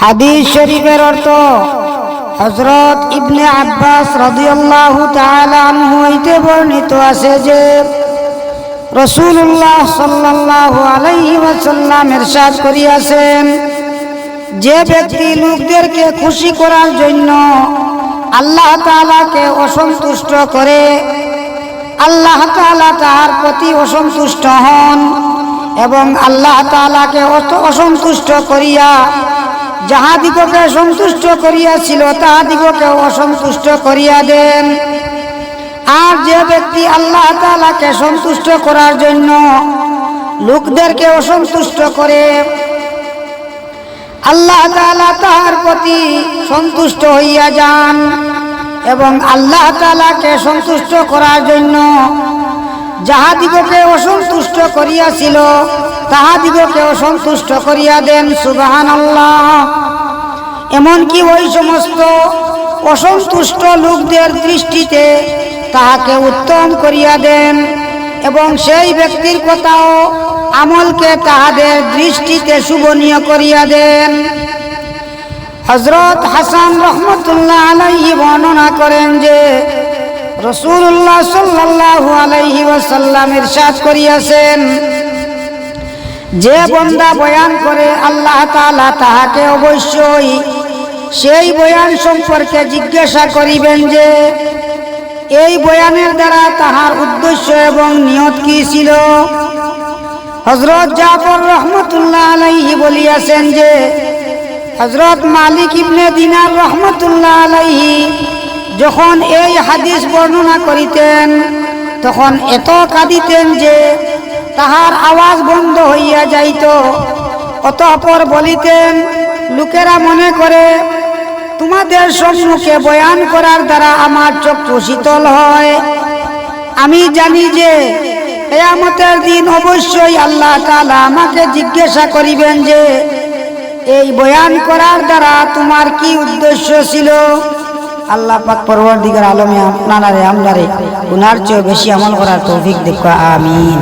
হাদিস শরীফের অর্থ হজরত ইবনে আব্বাস রাদিয়াল্লাহু আনহু হইতে বর্ণিত আছে যে রসুল্লাহ সাল্লাল্লাহু আলাইহি ওয়াসাল্লাম ইরশাদ করিয়াছেন, যে ব্যক্তি লোকদেরকে খুশি করার জন্য আল্লাহ তাআলাকে অসন্তুষ্ট করে, আল্লাহ তাআলা তাহার প্রতি অসন্তুষ্ট হন এবং আল্লাহ তাআলাকে অত- অসন্তুষ্ট করিয়া যাহাদিগকে সন্তুষ্ট করিয়াছিল, তাহাদিগকে অসন্তুষ্ট করিয়া দেন। আর যে ব্যক্তি আল্লাহ তাআলাকে সন্তুষ্ট করার জন্য লোকদেরকে অসন্তুষ্ট করে, আল্লাহ তাআলা তাহার প্রতি সন্তুষ্ট হইয়া যান এবং আল্লাহ তাআলাকে সন্তুষ্ট করার জন্য যাহাদিগকে অসন্তুষ্ট করিয়াছিল, তাহাদিগকে অসন্তুষ্ট করিয়া দেন সুবাহান আল্লাহ এমনকি ওই সমস্ত অসন্তুষ্ট লোকদের দৃষ্টিতে তাহাকে উত্তম করিয়া দেন, এবং সেই ব্যক্তির কথাও আমলকে তাহাদের দৃষ্টিতে শুভনীয় করিয়া দেন। হজরত হাসান রহমতুল্লাহ আলাইহি বর্ণনা করেন যে রসুল্লাহ আলাইহি ওয়াসাল্লাম ইরশাদ করিয়াছেন। যে বন্দা বয়ান করে, আল্লাহ তাআলা তাহাকে অবশ্যই সেই বয়ান সম্পর্কে জিজ্ঞাসা করিবেন যে, এই বয়ানের দ্বারা তাহার উদ্দেশ্য এবং নিয়ত কি ছিল? হজরত জাফর রহমতুল্লাহ আলাইহি বলিয়াছেন যে হজরত মালিক ইবনে দিনার রহমতুল্লাহ আলাইহি যখন এই হাদিস বর্ণনা করিতেন তখন এত কাঁদিতেন যে তাহার আওয়াজ বন্ধ হইয়া যাইত। অতঃপর বলিতেন, লোকেরা মনে করে তোমাদের সম্মুখে বয়ান করার দ্বারা আমার চক্ষু শীতল হয়। আমি জানি যে কেয়ামতের দিন অবশ্যই আল্লাহ তালা আমাকে জিজ্ঞাসা করিবেন যে, এই বয়ান করার দ্বারা তোমার কি উদ্দেশ্য ছিল? আল্লাহ পাক পরবর্তীকার আলমে আপনারা রে আমলারে উনার চেয়ে বেশি আমল করার তৌফিক দেখো, আমিন।